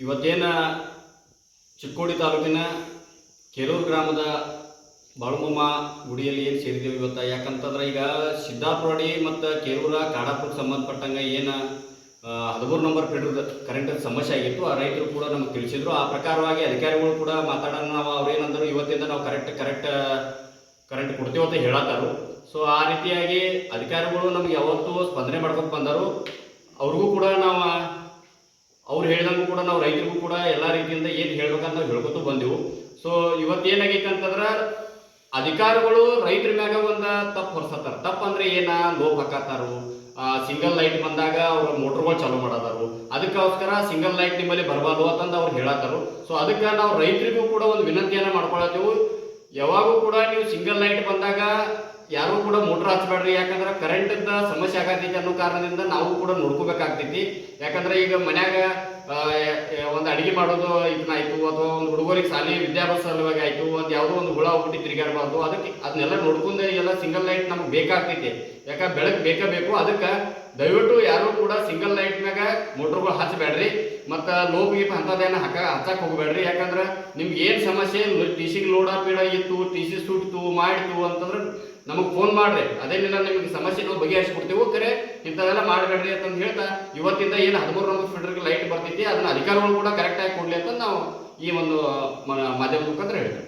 ಇವತ್ತೇನ ಚಿಕ್ಕೋಡಿ ತಾಲೂಕಿನ ಕೆರೂರು ಗ್ರಾಮದ ಬಾಳುಮಮ್ಮ ಗುಡಿಯಲ್ಲಿ ಏನು ಸೇರಿದ್ದೇವೆ ಇವತ್ತು? ಯಾಕಂತಂದ್ರೆ ಈಗ ಸಿದ್ದಾಪುರಡಿ ಮತ್ತು ಕೆರೂರ ಕಾಡಾಪುರಕ್ಕೆ ಸಂಬಂಧಪಟ್ಟಂಗೆ ಏನು ಹದಿಮೂರು ನಂಬರ್ ಫೀಡ್ರದ ಕರೆಂಟ್ ಸಮಸ್ಯೆ ಆಗಿತ್ತು. ಆ ರೈತರು ಕೂಡ ನಮಗೆ ತಿಳಿಸಿದ್ರು. ಆ ಪ್ರಕಾರವಾಗಿ ಅಧಿಕಾರಿಗಳು ಕೂಡ ಮಾತಾಡೋಣ ನಾವು ಅವ್ರೇನಂದ್ರು ಇವತ್ತಿಂದ ನಾವು ಕರೆಕ್ಟ್ ಕರೆಕ್ಟ್ ಕರೆಂಟ್ ಕೊಡ್ತೀವಿ ಅಂತ ಹೇಳತ್ತಾರು. ಸೊ ಆ ರೀತಿಯಾಗಿ ಅಧಿಕಾರಿಗಳು ನಮ್ಗೆ ಯಾವತ್ತೂ ಸ್ಪಂದನೆ ಮಾಡ್ಕೊಂಡು ಬಂದರು. ಅವ್ರಿಗೂ ಕೂಡ ನಾವು, ಅವ್ರು ಹೇಳ್ದಂಗೂ ಕೂಡ ನಾವು ರೈತರಿಗೂ ಕೂಡ ಎಲ್ಲ ರೀತಿಯಿಂದ ಏನು ಹೇಳ್ಬೇಕಂತ ನಾವು ಹೇಳ್ಕೊತ ಬಂದೆವು. ಸೊ ಇವತ್ತೇನಾಗೈತೆ ಅಂತಂದ್ರೆ, ಅಧಿಕಾರಿಗಳು ರೈತರ ಮ್ಯಾಗ ಒಂದು ತಪ್ಪು ಹೊರ್ಸತ್ತಾರ ತಪ್ಪು ಅಂದ್ರೆ ಏನ? ಲೋಪ್ ಹಾಕತ್ತಾರು ಸಿಂಗಲ್ ಲೈಟ್ ಬಂದಾಗ ಅವ್ರ ಮೋಟರ್ಗಳು ಚಾಲೂ ಮಾಡದಾರು ಅದಕ್ಕೋಸ್ಕರ ಸಿಂಗಲ್ ಲೈಟ್ ನಿಮ್ಮಲ್ಲಿ ಬರಬಾರ್ದು ಅಂತಂದು ಅವ್ರು ಹೇಳತ್ತಾರು ಸೊ ಅದಕ್ಕೆ ನಾವು ರೈತರಿಗೂ ಕೂಡ ಒಂದು ವಿನಂತಿಯನ್ನು ಮಾಡ್ಕೊಳತ್ತೇವು. ಯಾವಾಗೂ ಕೂಡ ನೀವು ಸಿಂಗಲ್ ಲೈಟ್ ಬಂದಾಗ ಯಾರು ಕೂಡ ಮೋಟರ್ ಹಚ್ಚಬೇಡ್ರಿ ಯಾಕಂದ್ರೆ ಕರೆಂಟ್ ಸಮಸ್ಯೆ ಆಗತೈತಿ ಅನ್ನೋ ಕಾರಣದಿಂದ ನಾವು ಕೂಡ ನೋಡ್ಕೋಬೇಕಾಗ್ತೈತಿ. ಯಾಕಂದ್ರೆ ಈಗ ಮನ್ಯಾಗ ಒಂದು ಅಡಿಗೆ ಮಾಡೋದು ಇದನ್ನಾಯ್ತು ಅಥವಾ ಒಂದು ಹುಡುಗರಿಗೆ ಶಾಲೆ ವಿದ್ಯಾಭ್ಯಾಸ ಸಲುವಾಗಿ ಆಯ್ತು, ಒಂದು ಯಾವುದೋ ಒಂದು ಹುಳ ಹೋಗ್ಬಿಟ್ಟು ತಿರುಗಾಡಬಾರ್ದು. ಅದಕ್ಕೆ ಅದನ್ನೆಲ್ಲ ನೋಡ್ಕೊಂಡು ಎಲ್ಲ ಸಿಂಗಲ್ ಲೈಟ್ ನಮ್ಗೆ ಬೇಕಾಗ್ತೈತಿ. ಯಾಕ ಬೆಳಕು ಬೇಕೇ ಬೇಕು, ಅದಕ್ಕೆ ದಯವಿಟ್ಟು ಯಾರು ಕೂಡ ಸಿಂಗಲ್ ಲೈಟ್ ಮೋಟರ್ಗಳು ಹಚ್ಚಬೇಡ್ರಿ. ಮತ್ತು ಲೋಪ್ ಗೀಪ್ ಅಂಥದ್ದೇನು ಹಾಕ ಹಚ್ಚಕ್ಕೆ ಹೋಗ್ಬೇಡ್ರಿ. ಯಾಕಂದ್ರೆ ನಿಮ್ಗೆ ಏನು ಸಮಸ್ಯೆ ಟಿ ಸಿಗೆ ಲೋಡ ಪೀಡ ಇತ್ತು ಟಿ ಸಿ ಸುಟ್ತು ಮಾಡಿತು ಅಂತಂದ್ರೆ ನಮಗೆ ಫೋನ್ ಮಾಡ್ರಿ. ಅದೇನಿಲ್ಲ ನಿಮಗೆ ಸಮಸ್ಯೆ ನಾವು ಬಗೆಹರಿಸ್ಕೊಡ್ತೀವಿ ಕರೆ ಇಂಥದೆಲ್ಲ ಮಾಡಬೇಡ್ರಿ ಅಂತಂದು ಹೇಳ್ತಾ, ಇವತ್ತಿಂದ ಏನು ಹದಿಮೂರು ನಂಬರ್ ಫೀಡರ್ಗೆ ಲೈಟ್ ಬರ್ತೈತಿ ಅದನ್ನ ಅಧಿಕಾರಿಗಳು ಕೂಡ ಕರೆಕ್ಟಾಗಿ ಕೊಡ್ಲಿ ಅಂತ ನಾವು ಈ ಒಂದು ಮಾಧ್ಯಮ ಮಾಧ್ಯಮದ ಮುಖಾಂತರ ಹೇಳ್ತೇವೆ